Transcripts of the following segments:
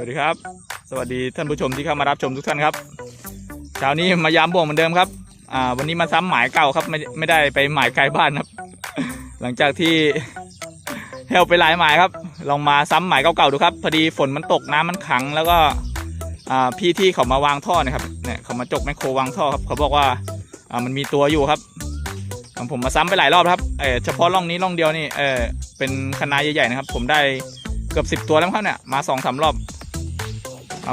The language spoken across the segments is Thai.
วัสดีครับ สวัสดีท่านผู้ชมที่เข้ามารับชมทุกท่านครับเช้านี้มายามบ่วงเหมือนเดิมครับ อ่า วันนี้มาซ้ำหมายเก่าครับ ไม่ไม่ได้ไปหมายไกลบ้านครับ หลังจากที่เฮลไปหลายหมายครับ ลองมาซ้ำหมายเก่าๆดูครับ พอดีฝนมันตกน้ำมันขัง แล้วก็ อ่า พี่ที่เขามาวางท่อเนะครับ เนี่ยเขามาจกแมคโครวางท่อครับ เขาบอกว่า อ่า มันมีตัวอยู่ครับ ผมมาซ้ำไปหลายรอบครับ เออเฉพาะร่องนี้ร่องเดียวนี่ เออเป็นคณะใหญ่ๆนะครับ ผมได้เกือบสิบตัวแล้วครับเนี่ย มาสองสามรอบ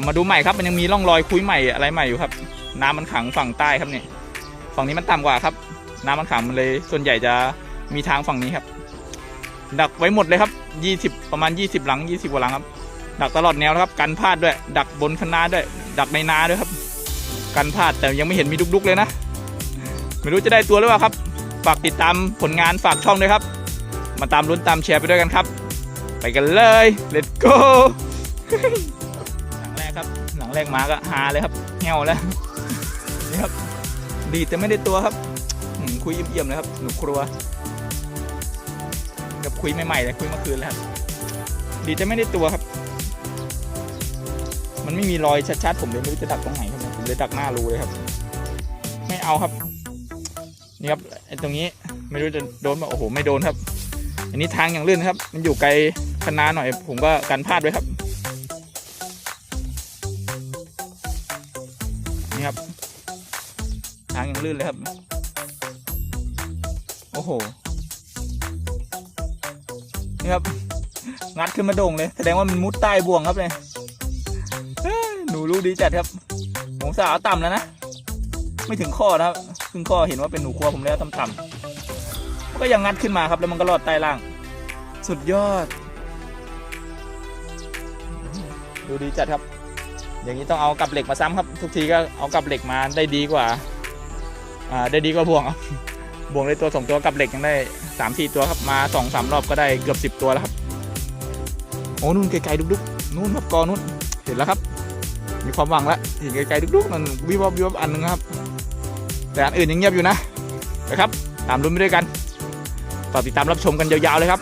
มาดูใหม่ครับมันยังมีร่องรอยคุยใหม่อะไรใหม่อยู่ครับ น้ำมันขังฝั่งใต้ครับเนี่ยฝั่งนี้มันต่ำกว่าครับ น้ำมันขังมันเลย ส่วนใหญ่จะมีทางฝั่งนี้ครับ ดักไว้หมดเลยครับยี่สิบประมาณยี่สิบหลังยี่สิบกว่าหลังครับ ดักตลอดแนวนะครับ กันพลาดด้วย ดักบนคณะด้วย ดักในนาด้วยครับ กันพลาดแต่ยังไม่เห็นมีดุกๆเลยนะ ไม่รู้จะได้ตัวหรือเปล่าครับ ฝากติดตามผลงานฝากช่องด้วยครับ มาตามลุ้นตามแชร์ไปด้วยกันครับ ไปกันเลย let's go แรกมาก็หาเลยครับเหี่ยวแล้วนี่ครับดีแต่ไม่ได้ตัวครับอืมคุยเยี่ยมๆเลยครับหนูครัวกับคุยใหม่ๆเลยคุยเมื่อคืนแล้วครับดีแต่ไม่ได้ตัวครับ มันไม่มีรอยชัดๆผมเลยไม่รู้จะดักตรงไหนครับผมเลยดักหน้ารูเลยครับ ไม่เอาครับนี่ครับไอ้ตรงนี้ไม่รู้จะโดนมาโอ้โหไม่โดนครับ อันนี้ทางอย่างลื่นครับ มันอยู่ไกลคณาหน่อย ผมก็กันพลาดไว้ครับ ลื่นเลยครับ โอ้โห นี่ครับ งัดขึ้นมาโด่งเลย แสดงว่ามันมุดใต้บ่วงครับเนี่ยหนูรู้ดีจัดครับ ผมสาวต่ำแล้วนะ ไม่ถึงข้อนะครับซึ่งข้อเห็นว่าเป็นหนูครัวผมแล้วต่ำๆก็ยังงัดขึ้นมาครับ แล้วมันก็รอดใต้ล่าง สุดยอด ดูดีจัดครับอย่างนี้ต้องเอากับเหล็กมาซ้ำครับ ทุกทีก็เอากับเหล็กมาได้ดีกว่า อ่าได้ดีกว่าบ่วงครับบ่วงได้ตัวสองตัวกับเหล็กยังได้สามสี่ตัวครับมาสองสามรอบก็ได้เกือบสิบตัวแล้วครับโอ้นู่นไกลๆดุกๆนู่นครับกอนู่นเห็นแล้วครับ มีความหวังแล้วเห็นไกลๆดุกๆนั่นวิบวับวิบวับอันหนึงครับ แต่อันอื่นยังเงียบอยู่นะนะครับ ตามลุ้นไปด้วยกันต่อติดตามรับชมกันยาวๆเลยครับ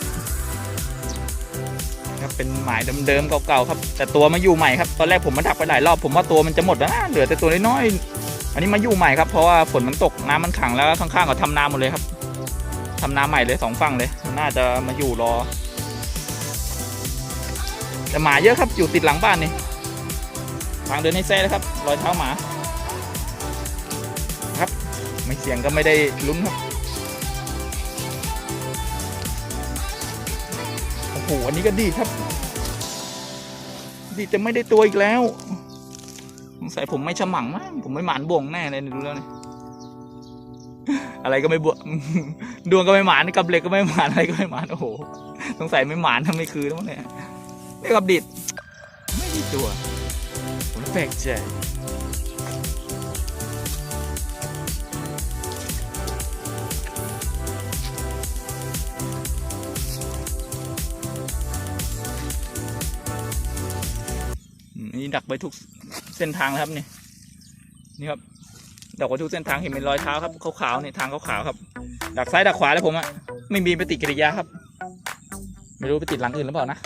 ครับเป็นหมายเดิมๆเก่าๆครับ แต่ตัวมาอยู่ใหม่ครับ ตอนแรกผมมาดักไปหลายรอบผมว่าตัวมันจะหมดแล้วนะเหลือแต่ตัวน้อยๆ อันนี้มาอยู่ใหม่ครับเพราะว่าฝนมันตกน้ำมันขังแล้วข้างๆก็ทำนาหมดเลยครับทำนาใหม่เลยสองฝั่งเลย น่าจะมาอยู่รอแต่หมาเยอะครับอยู่ติดหลังบ้านนี่ทางเดินให้แซ่เลยครับ รอยเท้าหมา ครับ ไม่เสียงก็ไม่ได้ลุ้นครับโอ้โหอันนี้ก็ดีครับ ดีแต่ไม่ได้ตัวอีกแล้ว สงสัยผมไม่ฉมังมั้งผมไม่หมานบ่งแน่เลยดูแล้วเนี่ยอะไรก็ไม่บวดวงก็ไม่หมานกับเหล็กก็ไม่หมานอะไรก็ไม่หมานโอ้โหสงสัยไม่หมานทำไม่คือแล้วมั้งเนี่ยนี่กับดิดไม่ได้ตัวผมแปลกใจนี่ดักไปทุก ส้นทางแล้วครับนี่นี่ครับดักไว้ทุกเส้นทางเห็นเป็นรอยเท้าครับขาวๆเนี่ยทางขาวๆครับ ดักซ้ายดักขวาแล้วผมอะไม่มีปฏิกิริยาครับ ไม่รู้ไปติดหลังอื่นหรือเปล่านะ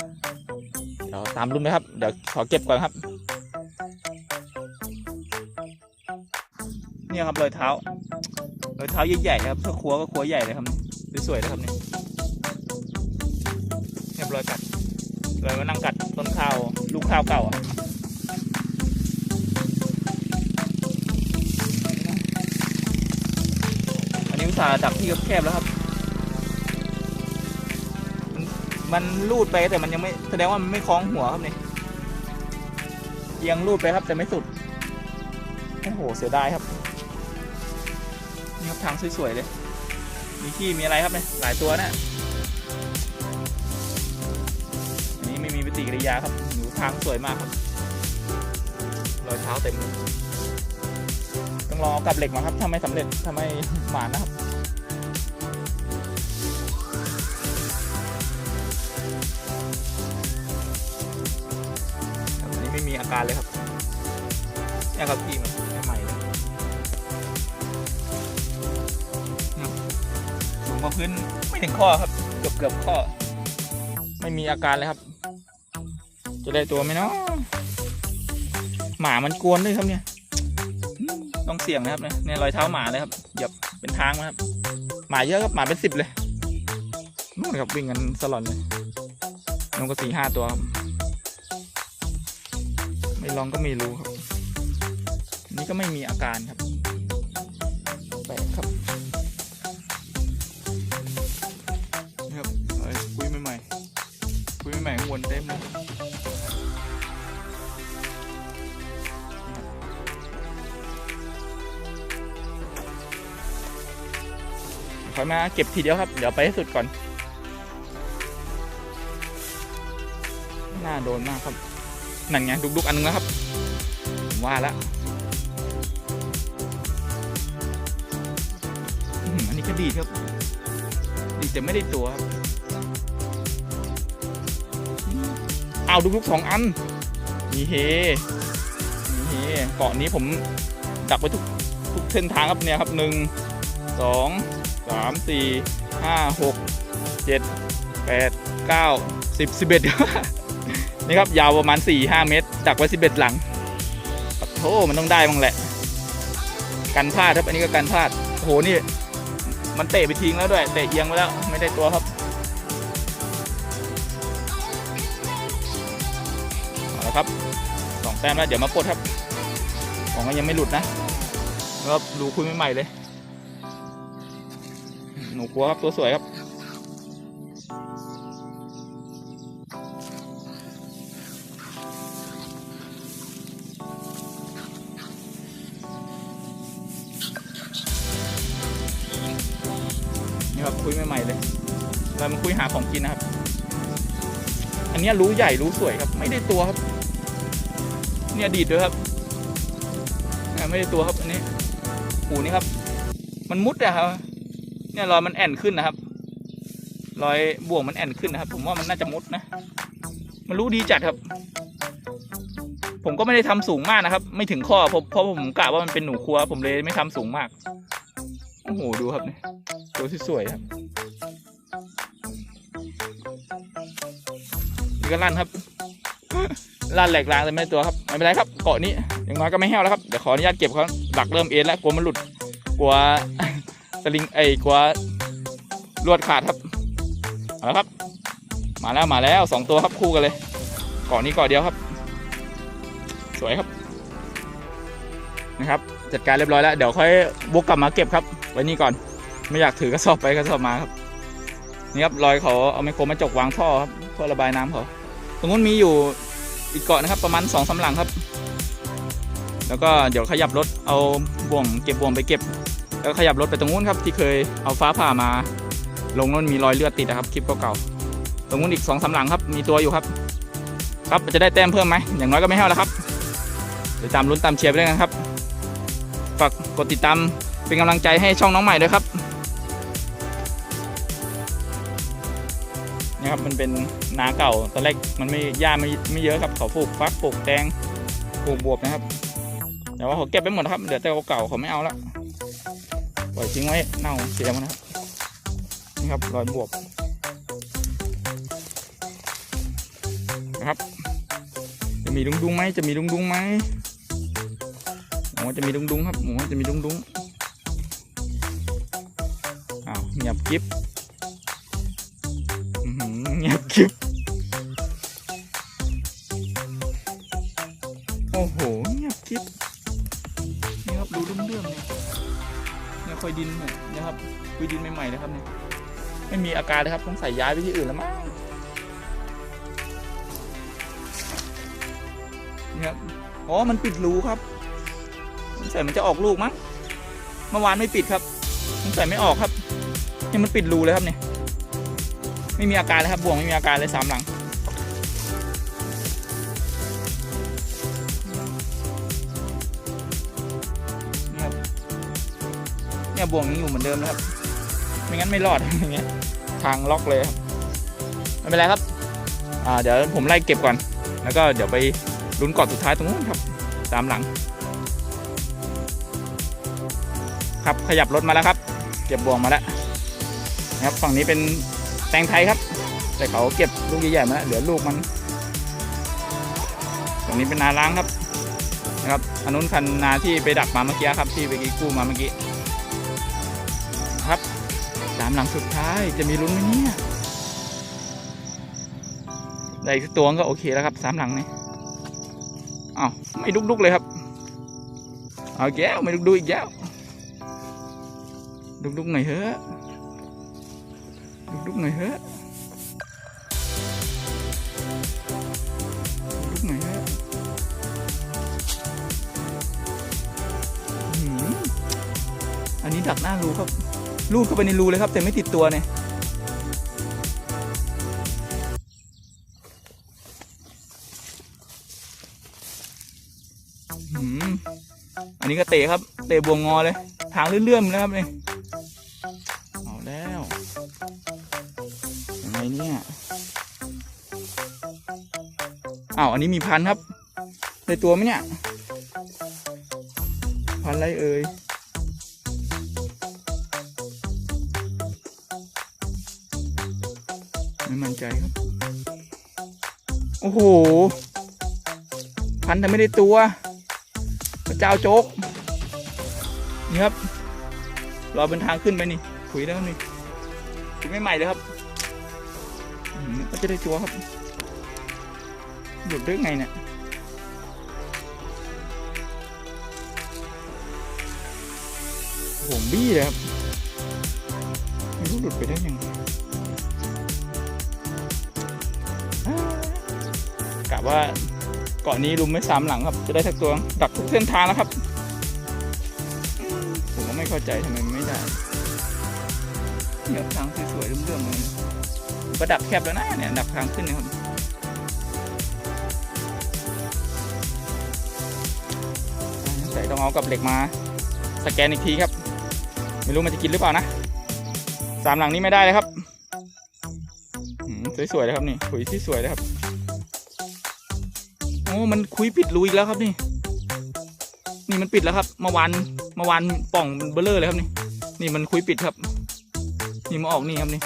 เดี๋ยวตามรุ่นไหมครับเดี๋ยวขอเก็บก่อนครับเนี่ยครับรอยเท้ารอยเท้าใหญ่ๆครับถ้าครัวก็ครัวใหญ่เลยครับสวยๆเลยครับเนี่ยเรียบร้อยกัดเลยมานั่งกัดต้นข้าวลูกข้าวเก่าอะ สาดักที่แคบแล้วครับ มันลูดไปแต่มันยังไม่แสดงว่ามันไม่คล้องหัวครับนี่เอียงลูดไปครับแต่ไม่สุดโอ้โหเสียดายครับนี่ครับทางสวยๆเลย มีขี้มีอะไรครับเนี่ยหลายตัวนะอันนี้ไม่มีปฏิกิริยาครับหนูทางสวยมากครับรอยเท้าเต็มต้องรองกับเหล็กมาครับถ้าไม่สำเร็จถ้าไม่หมานนะครับ การเลยครับเนี่ยครับพี่มันใหม่เลยเนี่ยสูงกว่าพื้นไม่ถึงข้อครับ เกือบเกือบข้อ ไม่มีอาการเลยครับ จะได้ตัวไหมเนาะหมามันกวนด้วยครับเนี่ยต้องเสี่ยงนะครับเนี่ยนี่รอยเท้าหมาเลยครับเหยียบเป็นทางนะครับ หมาเยอะครับหมาเป็นสิบเลยนู่นครับวิ่งกันสลอนเลยน้องก็สี่ห้าตัวครับ ไม่ลองก็ไม่รู้ครับ นี่ก็ไม่มีอาการครับแปลกครับนี่ครับเอ้ยคุยใหม่ๆคุยใหม่ๆข้างบนเต็มเลยคอยมาเก็บทีเดียวครับ เดี๋ยวไปให้สุดก่อน น่าโดนมากครับ นั่นไงดุกๆอันนึงแล้วครับผมว่าแล้วอันนี้ก็ดีครับ ดีแต่ไม่ได้ตัวครับเอาลูกๆสองอันมีเฮมีเฮเกาะนี้ผมดักไว้ทุกทุกเส้นทางครับเนี่ยครับหนึ่งสองสามสี่ห้าหกเจ็ดแปดเก้าสิบสิบเอ็ด นี่ครับยาวประมาณสี่ห้าเมตร ดักไว้สิบเอ็ดหลังปะโธมันต้องได้บ้างแหละ กันพลาดครับ อันนี้ก็กันพลาดโอ้โหนี่ มันเตะไปทิ้งแล้วด้วย เตะเอียงไปแล้วไม่ได้ตัวครับเอาละครับสองแต้มแล้วเดี๋ยวมาปลดครับ ของก็ยังไม่หลุดนะแล้วดูคุยใหม่ๆเลย หนูกลัวครับตัวสวยครับ นเนี้ยรู้ใหญ่รู้สวยครับ ไม่ได้ตัวครับ เนี่ยดีดด้วยครับไม่ได้ตัวครับอันนี้หูนี่ครับ มันมุดอะครับ เนี่ยรอยมันแอนขึ้นนะครับ รอยบ่วงมันแอนขึ้นนะครับ ผมว่ามันน่าจะมุดนะ มันรู้ดีจัดครับ ผมก็ไม่ได้ทำสูงมากนะครับ ไม่ถึงข้อเพราะผมกะว่ามันเป็นหนูครัว ผมเลยไม่ทำสูงมาก โอ้โหดูครับเนี่ยตัวสวยๆครับ ก็ลั่นครับ ลั่นแหลกลางแต่ไม่ได้ตัวครับ ไม่เป็นไรครับ เกาะนี้อย่างน้อยก็ไม่แห้วแล้วครับ เดี๋ยวขออนุญาตเก็บเขาหลักเริ่มเอ็นแล้วกลัวมันหลุด กลัวสลิงไอ้กลัวลวดขาดครับเอาละครับ มาแล้วมาแล้วสองตัวครับคู่กันเลย เกาะนี้เกาะเดียวครับ สวยครับนะครับ จัดการเรียบร้อยแล้ว เดี๋ยวค่อยวกกลับมาเก็บครับ ไว้นี่ก่อน ไม่อยากถือกระสอบไปกระสอบมาครับ นี่ครับรอยเขาเอาไมโครมาจกวางท่อครับเพื่อระบายน้ำเขา ตรงนู้นมีอยู่อีกเกาะนะครับ ประมาณสองสาหลังครับ แล้วก็เดี๋ยวขยับรถเอาบ่วงเก็บบ่วงไปเก็บ แล้วขยับรถไปตรงนู้นครับที่เคยเอาฟ้าผ่ามา ลงนู้นมีรอยเลือดติดนะครับคลิปเก่าๆตรงนู้นอีกสองสาหลังครับ มีตัวอยู่ครับ ครับจะได้แต้มเพิ่มไหมอย่างน้อยก็ไม่แห้วแล้วครับเดี๋ยวตามลุ้นตามเชียร์ไปด้วยกันครับฝากกดติดตามเป็นกำลังใจให้ช่องน้องใหม่ด้วยครับ ครับ มันเป็นนาเก่าตอนแรกมันไม่หญ้าไม่ไม่เยอะครับเขาปลูกฟักปลูกแตงปลูกบวบนะครับแต่ว่าเขาเก็บไปหมดครับเหลือแต่เก่าเขาไม่เอาละปล่อยทิ้งไว้เน่าเสียหมดนะครับนี่ครับรอยบวบนะครับจะมีดุงดุงไหมจะมีดุงดุงไหมหมูจะมีดุงดุงครับหมูจะมีดุงดุงอ้าวเงียบกิ๊บ โอ้โหเงียบกริบนี่ครับดูเรื่องๆเนี่ยเนี่ยคอยดินเนี่ยนะครับคุยดินใหม่ๆเลยครับเนี่ยไม่มีอาการเลยครับต้องใส่ย้ายไปที่อื่นแล้วมั้งนี่ครับอ๋อมันปิดรูครับสงสัยมันจะออกลูกมั้งเมื่อวานไม่ปิดครับสงสัยไม่ออกครับนี่มันปิดรูเลยครับเนี่ย ไม่มีอาการเลยครับบ่วงไม่มีอาการเลยสามหลัง เนี่ยบ่วงยังอยู่เหมือนเดิมนะครับ ไม่งั้นไม่รอดอย่างเงี้ยทางล็อกเลยครับไม่เป็นไรครับอ่าเดี๋ยวผมไล่เก็บก่อน แล้วก็เดี๋ยวไปลุ้นกาะสุดท้ายตรงนู้นครับตามหลัง ครับขยับรถมาแล้วครับ เก็บบ่วงมาแล้วนะครับฝั่งนี้เป็น แตงไทยครับ แต่เขาเก็บลูกใหญ่ๆมาเหลือลูกมัน ตรงนี้เป็นนาล้างครับนะครับอันนู้นคันนาที่ไปดักมาเมื่อกี้ครับที่ไปกู้มาเมื่อกี้ครับสามหลังสุดท้ายจะมีลุ้นไหมเนี่ยได้อีกตัวก็โอเคแล้วครับสามหลังนี่อ้าวไม่ดุกๆเลยครับเอาแก้วไม่ดุกๆอีกแก้วดุกๆหน่อยเถอะ ดุกๆหน่อยเถอะดุกหน่อยเถอะอื้อหืออันนี้ดักหน้ารูครับลูดเข้าไปในรูเลยครับ แต่ไม่ติดตัวเนี่ยอืมอันนี้ก็เตะครับ เตะบวงงอเลย ทางเลื่อนๆนะครับเนี่ย อ้าวอันนี้มีพันครับในตัวไหมเนี่ย พันไรเอ่ยไม่มั่นใจครับ โอ้โห พันแต่ไม่ได้ตัวพระเจ้าโจ๊ก นี่ครับ รอเป็นทางขึ้นไปนี่คุยแล้วนี่คุยไม่ใหม่เลยครับอืมก็จะได้ตัวครับ หยุดได้ไงเนี่ยผมบี้เลยครับไม่รู้หลุดไปได้ยังไงกะว่าเกาะนี้ลุมไม่สามหลังครับ จะได้สักตัว ดักทุกเส้นทางแล้วครับ ผมก็ไม่เข้าใจทำไมไม่ได้เนี่ยทางสวยๆเรื่อมๆเลยก็ดักแคบแล้วนะเนี่ยดักทางขึ้นเนะครับ ต้องเอากับเหล็กมาสแกนอีกทีครับ ไม่รู้มันจะกินหรือเปล่านะสามหลังนี้ไม่ได้เลยครับสวยๆเลยครับนี่ขุยที่สวยเลยครับโอ้มันคุยปิดรูอีกแล้วครับนี่ นี่มันปิดแล้วครับเมื่อวานเมื่อวานป่องเบลเลอร์เลยครับนี่ นี่มันคุยปิดครับ นี่มาออกนี่ครับนี่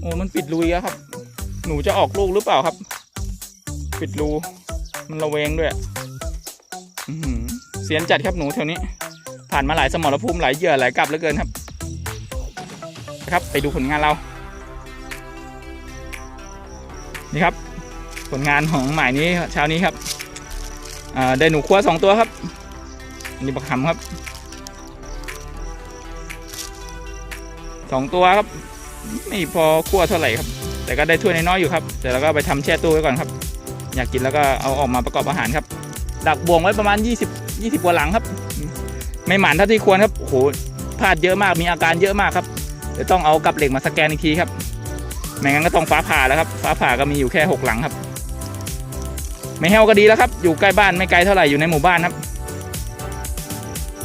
โอ้มันปิดรูอีกแล้วครับ หนูจะออกลูกหรือเปล่าครับ ปิดรู มันระเวงด้วยอืเสียนจัดครับหนูแถวนี้ ผ่านมาหลายสมรภูมิหลายเหยื่อหลายกลับเหลือเกินครับนะครับไปดูผลงานเรา นี่ครับ ผลงานของหมายนี้เช้านี้ครับได้หนูครัวสองตัวครับอันนี่บักหำครับสองตัวครับ ไม่พอคั่วเท่าไหร่ครับ แต่ก็ได้ถ้วยน้อยๆอยู่ครับ แต่เราก็ไปทำแช่ตู้ไว้ก่อนครับ อยากกินแล้วก็เอาออกมาประกอบอาหารครับ ดักบ่วงไว้ประมาณ 20 20กว่าหลังครับ ไม่หมานเท่าที่ควรครับโอ้โหพลาดเยอะมากมีอาการเยอะมากครับเดี๋ยวต้องเอากับเหล็กมาสแกนอีกทีครับไม่งั้นก็ต้องฟ้าผ่าแล้วครับ ฟ้าผ่าก็มีอยู่แค่หกหลังครับ ไม่แห้วก็ดีแล้วครับ อยู่ใกล้บ้านไม่ไกลเท่าไหร่อยู่ในหมู่บ้านครับ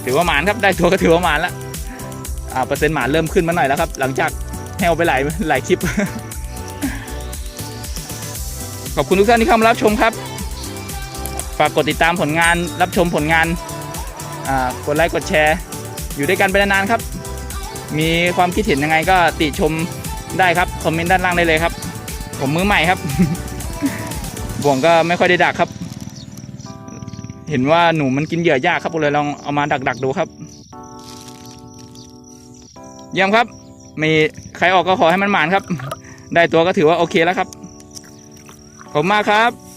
ถือว่าหมานครับได้ตัวก็ถือว่าหมานล้วอ่าเปอร์เซ็นต์หมานเริ่มขึ้นมาหน่อยแล้วครับ หลังจากแห้วไปหลายหลายคลิป ขอบคุณทุกท่านที่เข้ามารับชมครับ ฝากกดติดตามผลงานรับชมผลงานกดไลค์กดแชร์ อยู่ด้วยกันไปนานๆครับ มีความคิดเห็นยังไงก็ติชมได้ครับ คอมเมนต์ด้านล่างได้เลยครับ ผมมือใหม่ครับบ่วงก็ไม่ค่อยได้ดักครับ เห็นว่าหนูมันกินเหยื่อยากครับเลยลองเอามาดักๆดูครับเยี่ยมครับ มีใครออกก็ขอให้มันหมานครับ ได้ตัวก็ถือว่าโอเคแล้วครับ ขอบคุณมากครับ